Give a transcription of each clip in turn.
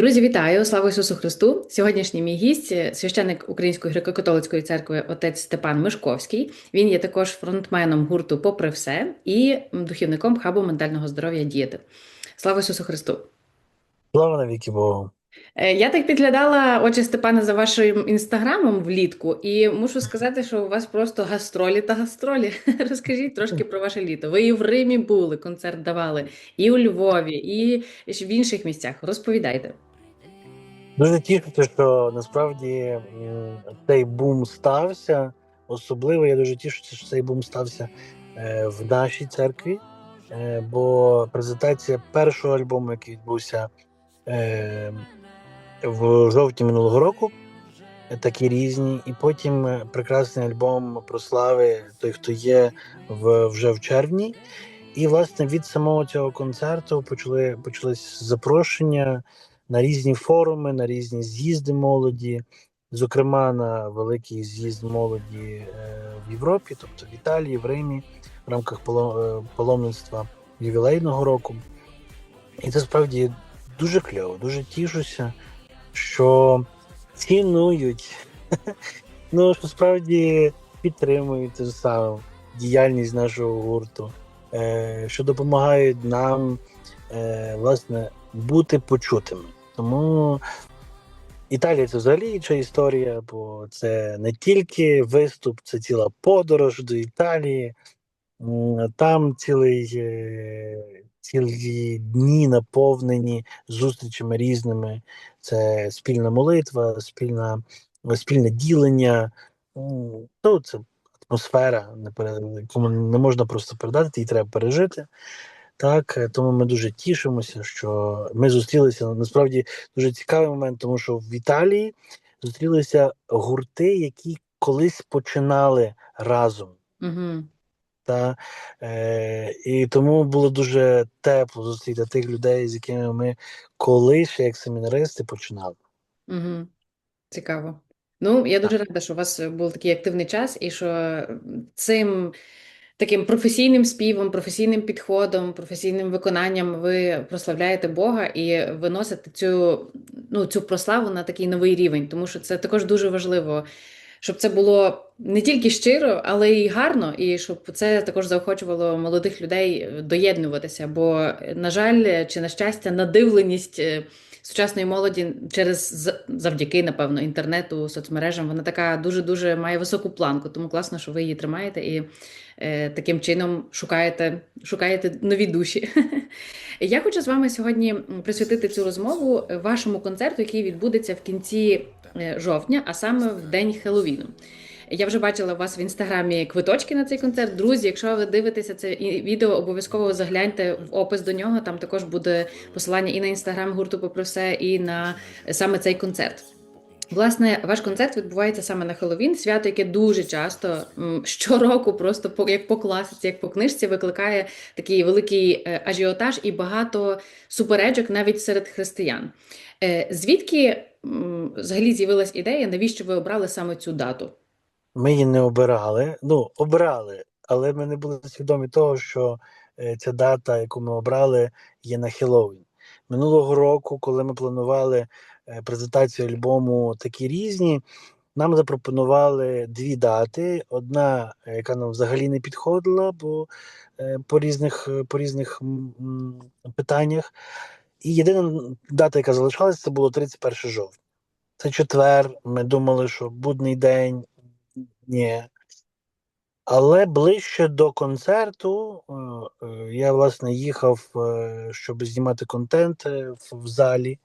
Друзі, вітаю! Слава Ісусу Христу! Сьогоднішній мій гість е, священник Української греко-католицької церкви отець Степан Мишковський. Він є також фронтменом гурту Попри все і духівником хабу ментального здоров'я діяти. Слава Ісусу Христу! Слава навіки Богу. Е, Я так підглядала очі Степана за вашим інстаграмом влітку, і мушу сказати, що у вас просто гастролі та гастролі. Розкажіть трошки про ваше літо. Ви і в Римі були, концерт давали, і у Львові, і в інших місцях. Розповідайте. Дуже тішуся, що насправді цей бум стався. Особливо я дуже тішуся, що цей бум стався е, в нашій церкві, е, бо презентація першого альбому, який відбувся е, в жовтні минулого року, е, такі різні, і потім е, прекрасний альбом прослави Той, хто є вже в червні. І, власне, від самого цього концерту почали почались запрошення на різні форуми, на різні з'їзди молоді, зокрема на великий з'їзд молоді е, в Європі, тобто в Італії, в Римі, в рамках е, паломництва ювілейного року. І це справді дуже кльово, дуже тішуся, що цінують, ну що справді підтримують те ж саме діяльність нашого гурту, е, що допомагають нам власне бути почутими. Тому Італія це взагалі інша історія, бо це не тільки виступ, це ціла подорож до Італії. Там цілий, е, цілі дні наповнені зустрічами різними. Це спільна молитва, спільна, спільне ділення. Ну, це атмосфера, яку не можна просто передати, її треба пережити. Так, е, тому ми дуже тішимося, що ми зустрілися. Насправді дуже цікавий момент, тому що в Італії зустрілися гурти, які колись починали разом. Угу. Та, е, і тому було дуже тепло зустріти тих людей, з якими ми колись як семінаристи починали. Угу. Цікаво. Ну, я дуже рада, що у вас був такий активний час, і що цим таким професійним співом, професійним підходом, професійним виконанням ви прославляєте Бога і виносите цю, ну, цю прославу на такий новий рівень, тому що це також дуже важливо, щоб це було не тільки щиро, але й гарно, і щоб це також заохочувало молодих людей доєднуватися. Бо, на жаль, чи на щастя, надивленість. Сучасної молоді через завдяки, напевно, інтернету, соцмережам, вона така дуже-дуже має високу планку. Тому класно, що ви її тримаєте і е, таким чином шукаєте, шукаєте нові душі. Я хочу з вами сьогодні присвятити цю розмову вашому концерту, який відбудеться в кінці е, жовтня, а саме в день Хеллоуіну. Я вже бачила у вас в інстаграмі квиточки на цей концерт. Друзі, якщо ви дивитеся це відео, обов'язково загляньте в опис до нього. Там також буде посилання і на інстаграм гурту попри все, і на саме цей концерт. Власне, ваш концерт відбувається саме на Хеллоуін, свято, яке дуже часто щороку, просто по як по класиці, як по книжці, викликає такий великий е, ажіотаж і багато суперечок навіть серед християн. Е, Звідки взагалі з'явилась ідея, навіщо ви обрали саме цю дату? Ми її не обирали. Ну, обрали, але ми не були свідомі того, що е, ця дата, яку ми обрали, є на Хеллоуін. Минулого року, коли ми планували е, презентацію альбому такі різні, нам запропонували дві дати. Одна, е, яка нам взагалі не підходила, бо по різних, по різних питаннях. І єдина дата, яка залишалася, це було 31 жовтня. Це четвер. Ми думали, що будний день. Ні. Але ближче до концерту е, е, я, власне, їхав, е, щоб знімати контент в, залі.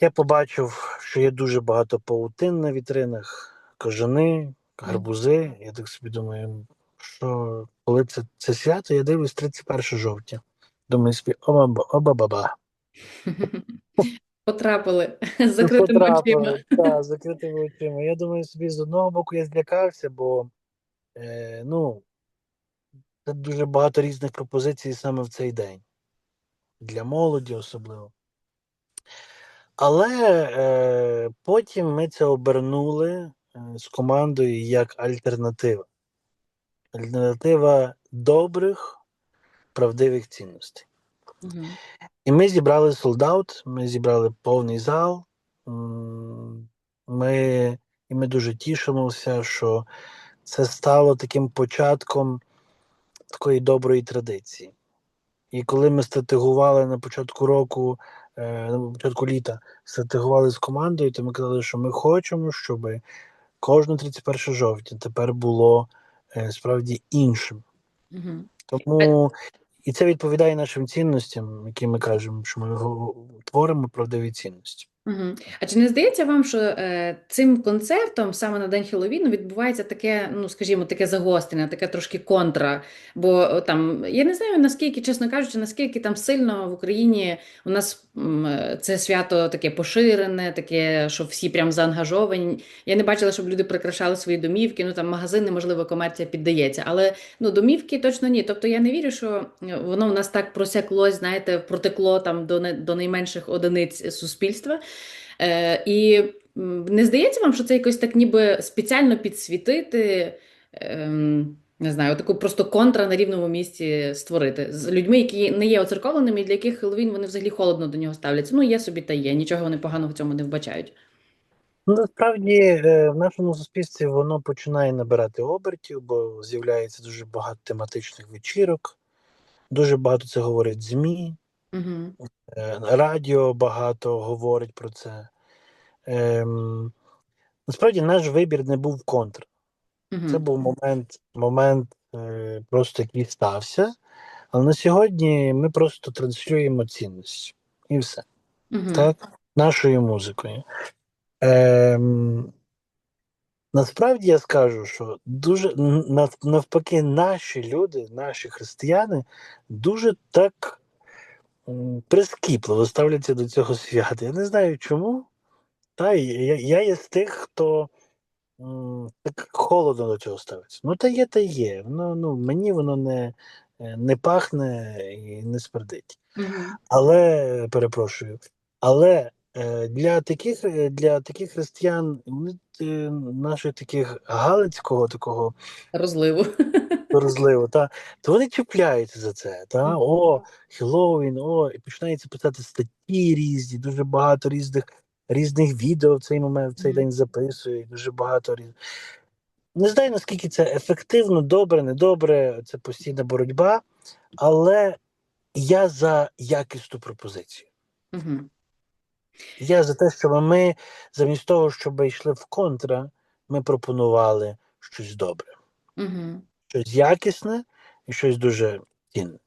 Я побачив, що є дуже багато паутин на вітринах, кажани, гарбузи. Я так собі думаю, що коли це, це свято, я дивлюсь 31 жовтня. Думаю собі, оба оба-баба. Потрапили з закритими очима. Так, з закритими очима. Я думаю собі, з одного боку я злякався, бо е, ну, це дуже багато різних пропозицій саме в цей день. Для молоді особливо. Але е, потім ми це обернули е, з командою як альтернатива. Альтернатива добрих, правдивих цінностей. Мгм. І ми зібрали солдат, ми зібрали повний зал. Ми, і ми дуже тішимося, що це стало таким початком такої доброї традиції. І коли ми стратегували на початку року, е, на початку літа, стратегували з командою, то ми казали, що ми хочемо, щоб кожне 31 жовтня тепер було е, справді іншим. Тому і це відповідає нашим цінностям, які ми кажемо, що ми творимо правдиві цінності. Мгм. А чи не здається вам, що е, цим концертом саме на День Хеллоуіну відбувається таке, ну скажімо, таке загострення, таке трошки контра? Бо там я не знаю наскільки, чесно кажучи, наскільки там сильно в Україні у нас м, е, це свято таке поширене, таке, що всі прям заангажовані. Я не бачила, щоб люди прикрашали свої домівки. Ну там магазини, можливо, комерція піддається, але ну домівки точно ні. Тобто я не вірю, що е, воно в нас так просяклось, знаєте, протекло там до не до найменших одиниць суспільства. Е, і не здається вам, що це якось так ніби спеціально підсвітити, ем, не знаю, таку просто контра на рівному місці створити з людьми, які не є оцерковленими, і для яких Хеллоуін вони взагалі холодно до нього ставляться. Ну, є собі та є, нічого вони поганого в цьому не вбачають. Ну, насправді е, в нашому суспільстві воно починає набирати обертів, бо з'являється дуже багато тематичних вечірок, дуже багато це говорять ЗМІ, Угу. е, радіо багато говорить про це. Ем, насправді наш вибір не був контр. Це був момент, момент е, просто який стався. Але на сьогодні ми просто транслюємо цінності. І все. Угу. так, нашою музикою. Ем, насправді я скажу, що дуже навпаки, наші люди, наші християни, дуже так прискіпливо ставляться до цього свята. Я не знаю чому. Та я, я є з тих, хто м, так холодно до цього ставиться. Ну, та є, та є. Ну, ну, мені воно не, е, не пахне і не смердить. Угу. Але перепрошую. Але е, для таких е, для таких християн, ну, наших таких галицького такого Розливу. розливу, та то вони чіпляються за це. Та о, Хеллоуін, о, і починаються писати статті різні, дуже багато різних різних відео в цей момент в цей день записують. Дуже багато різ... Не знаю наскільки це ефективно, добре, недобре. Це постійна боротьба, але я за якісну пропозицію. Угу. Я за те, щоб ми замість того, щоб йшли в контра, ми пропонували щось добре, Угу. Щось якісне і щось дуже цінне.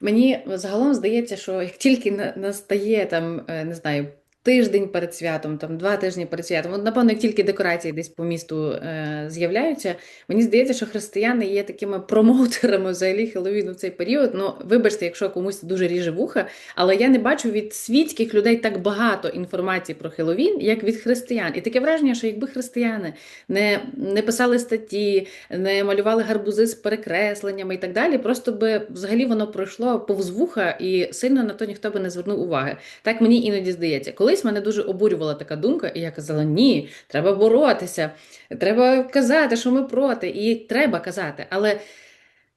Мені загалом здається, що як тільки на- настає там, е, не знаю, тиждень перед святом, там два тижні перед святом, от, напевно, як тільки декорації десь по місту е, з'являються, мені здається, що християни є такими промоутерами взагалі Хеллоуіну в цей період. Ну, вибачте, якщо комусь дуже ріже вуха, але я не бачу від світських людей так багато інформації про Хеллоуін, як від християн. І таке враження, що якби християни не, не писали статті, не малювали гарбузи з перекресленнями і так далі, просто би взагалі воно пройшло повз вуха і сильно на то ніхто би не звернув уваги. Так мені іноді здається. Колись мене дуже обурювала така думка, і я казала: ні, треба боротися, треба казати, що ми проти, і треба казати. Але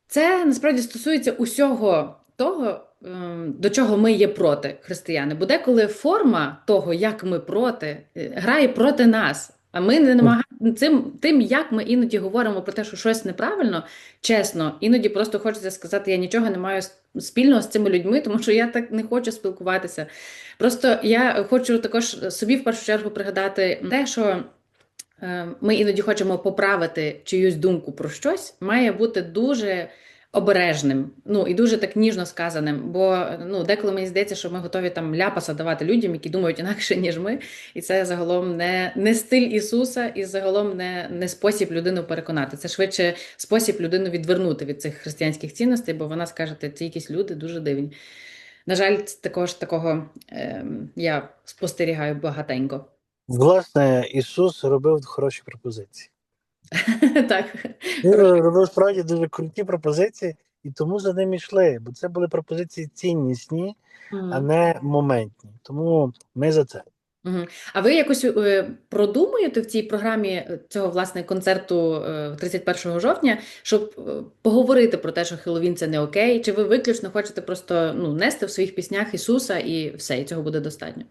це насправді стосується усього того, ем, до чого ми є проти християни. Бо деколи форма того, як ми проти, е, грає проти нас. А ми не намагаємо цим, тим, як ми іноді говоримо про те, що щось неправильно, чесно, іноді просто хочеться сказати, я нічого не маю спільного з цими людьми, тому що я так не хочу спілкуватися. Просто я хочу також собі в першу чергу пригадати те, що е, ми іноді хочемо поправити чиюсь думку про щось, має бути дуже обережним, ну і дуже так ніжно сказаним. Бо ну, деколи мені здається, що ми готові там ляпаса давати людям, які думають інакше, ніж ми. І це загалом не, не стиль Ісуса, і загалом не, не спосіб людину переконати. Це швидше спосіб людину відвернути від цих християнських цінностей, бо вона скаже, ці якісь люди дуже дивні. На жаль, також такого ем, я спостерігаю багатенько. Власне, Ісус робив хороші пропозиції. Так. Він робив справді дуже круті пропозиції, і тому за ним йшли, бо це були пропозиції ціннісні, а не моментні. Тому ми за це. Мгм. А ви якось е, продумуєте в цій програмі е, цього власне концерту е, 31 жовтня, щоб е, поговорити про те, що Хеллоуін це не окей? Чи ви виключно хочете просто ну, нести в своїх піснях Ісуса і все, і цього буде достатньо?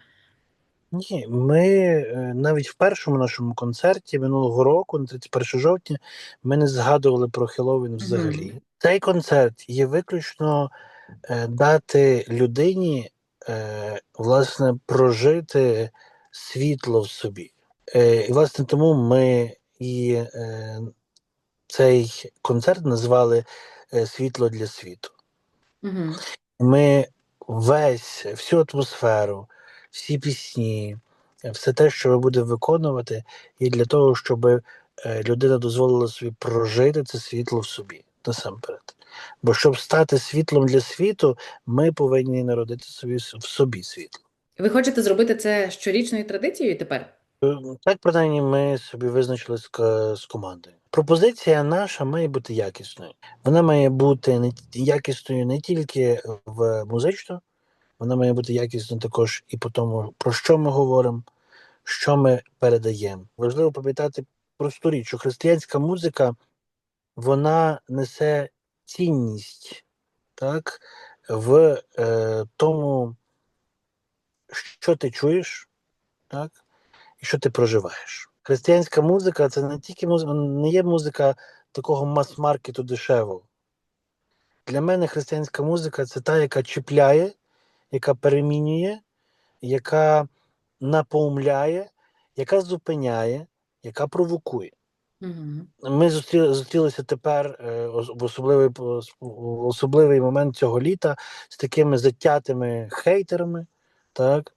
Ні, ми е, навіть в першому нашому концерті минулого року, на 31 жовтня, ми не згадували про Хеллоуін взагалі. Мгм. Цей концерт є виключно е, дати людині е, власне прожити світло в собі. Е, і власне тому ми і е, цей концерт назвали Світло для світу. Мгм. Ми весь, всю атмосферу, всі пісні, е, все те, що ми будемо виконувати, і для того, щоб е, людина дозволила собі прожити це світло в собі насамперед. Бо щоб стати світлом для світу, ми повинні народити собі в собі світло. Ви хочете зробити це щорічною традицією тепер? Е, Так, принаймні, ми собі визначили з, з командою. Пропозиція наша має бути якісною. Вона має бути не якісною не тільки в музично, вона має бути якісною також і по тому, про що ми говоримо, що ми передаємо. Важливо пам'ятати просту річ, що християнська музика вона несе цінність так, в е, тому, що ти чуєш, так, і що ти проживаєш. Християнська музика це не тільки музика, не є музика такого мас-маркету дешевого. Для мене християнська музика це та, яка чіпляє, яка перемінює, яка напоумляє, яка зупиняє, яка провокує. Ми зустріли, зустрілися тепер е, в особливий, в особливий момент цього літа з такими затятими хейтерами, так,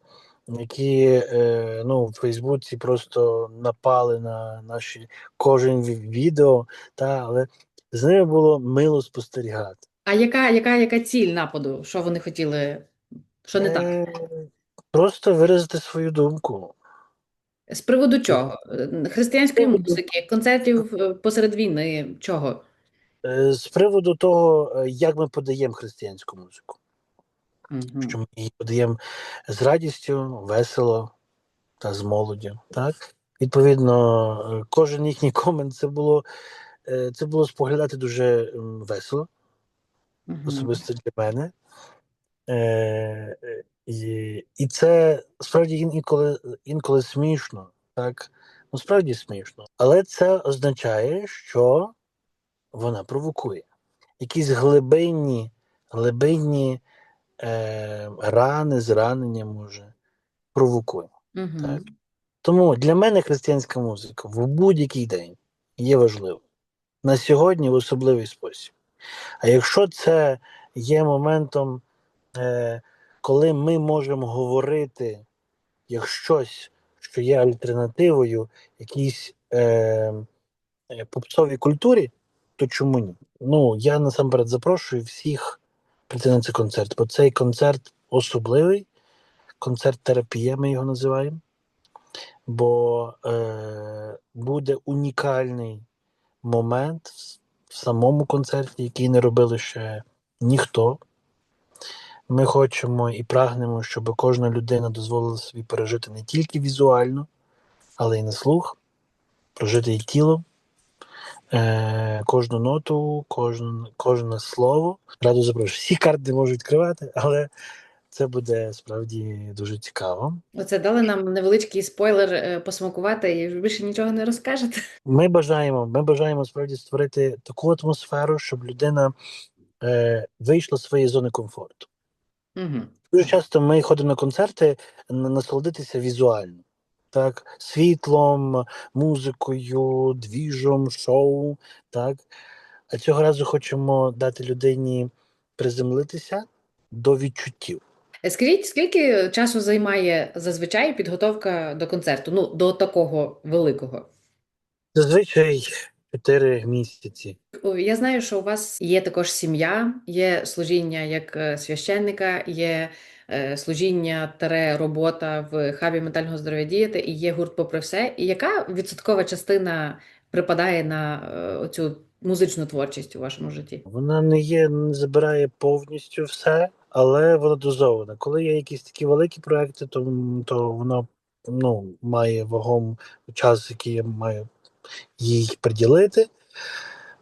які е, ну, в Фейсбуці просто напали на наші кожен відео, та, але з ними було мило спостерігати. А яка, яка, яка ціль нападу? Що вони хотіли? Що не так? Е, Просто виразити свою думку. З приводу чого? Е, Християнської музики, концертів е, посеред війни, чого? З приводу того, як ми подаємо християнську музику. Мгм. що ми її подаємо з радістю, весело та з молоддю. Так? Відповідно, кожен їхній комент це було, це було споглядати дуже весело, особисто для мене. Е, е, І, і це справді інколи, інколи смішно, так? Ну, справді смішно. Але це означає, що вона провокує. Якісь глибинні, глибинні е, рани, зранення може провокує. Мгм. Так. Тому для мене християнська музика в будь-який день є важливою. На сьогодні в особливий спосіб. А якщо це є моментом, коли ми можемо говорити як щось, що є альтернативою якійсь е, е, попсовій культурі, то чому ні? Ну, я насамперед запрошую всіх прийти на цей концерт, бо цей концерт особливий, концерт терапія, ми його називаємо. Бо е, буде унікальний момент в самому концерті, який не робили ще ніхто. Ми хочемо і прагнемо, щоб кожна людина дозволила собі пережити не тільки візуально, але й на слух, прожити і тілом, е, кожну ноту, кожне, кожне слово. Радо запрошую. Всі карти можуть відкривати, але це буде справді дуже цікаво. Оце дали нам невеличкий спойлер е, посмакувати і більше нічого не розкажете. Ми бажаємо, ми бажаємо справді створити таку атмосферу, щоб людина е, вийшла з своєї зони комфорту. Мгм. Дуже часто ми ходимо на концерти насолодитися візуально, так, світлом, музикою, двіжом, шоу. Так. А цього разу хочемо дати людині приземлитися до відчуттів. Е, Скажіть, скільки часу займає зазвичай підготовка до концерту? Ну, до такого великого? Зазвичай 4 місяці. Я знаю, що у вас є також сім'я, є служіння як е, священника, є е, служіння таре робота в хабі ментального здоров'я діяти, і є гурт попри все. І яка відсоткова частина припадає на е, оцю музичну творчість у вашому житті? Вона не є, не забирає повністю все, але вона дозована. Коли є якісь такі великі проекти, то, то воно ну, має вагом час, який я маю їй приділити.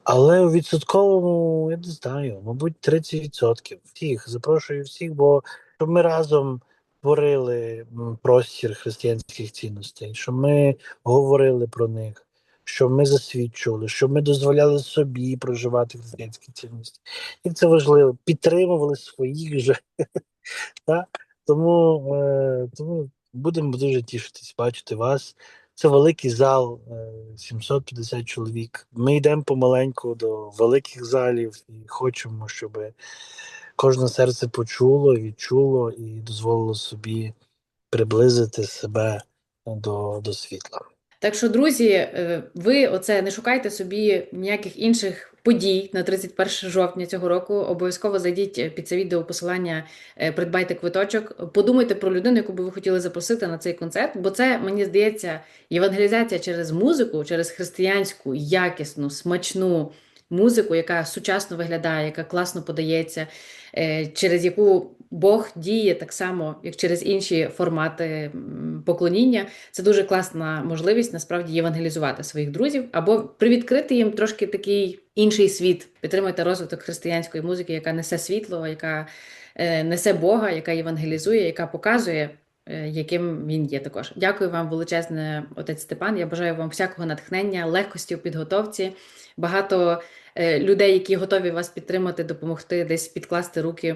Але у відсотковому, я не знаю, мабуть, 30%. Всіх запрошую всіх, бо щоб ми разом творили простір християнських цінностей, щоб ми говорили про них, щоб ми засвідчували, щоб ми дозволяли собі проживати християнські цінності. І це важливо, підтримували своїх же. Е, тому будемо дуже тішитись бачити вас. Це великий зал, е, 750 чоловік. Ми йдемо помаленьку до великих залів і хочемо, щоб кожне серце почуло, відчуло і дозволило собі приблизити себе до, до світла. Так що, друзі, е, ви оце не шукайте собі ніяких інших подій на 31 жовтня цього року. Обов'язково зайдіть під це відео посилання, е, придбайте квиточок. Подумайте про людину, яку би ви хотіли запросити на цей концерт, бо це мені здається євангелізація через музику, через християнську, якісну, смачну музику, яка сучасно виглядає, яка класно подається, е, через яку Бог діє так само, як через інші формати поклоніння. Це дуже класна можливість насправді євангелізувати своїх друзів або привідкрити їм трошки такий інший світ. Підтримуйте розвиток християнської музики, яка несе світло, яка е, несе Бога, яка євангелізує, яка показує. Е, Яким він є також. Дякую вам величезне, отець Степан. Я бажаю вам всякого натхнення, легкості у підготовці, багато е, людей, які готові вас підтримати, допомогти, десь підкласти руки.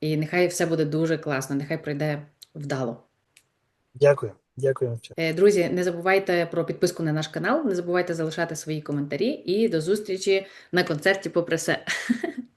І нехай все буде дуже класно, нехай пройде вдало. Дякую, дякую. Е, Друзі, не забувайте про підписку на наш канал, не забувайте залишати свої коментарі і до зустрічі на концерті попри все.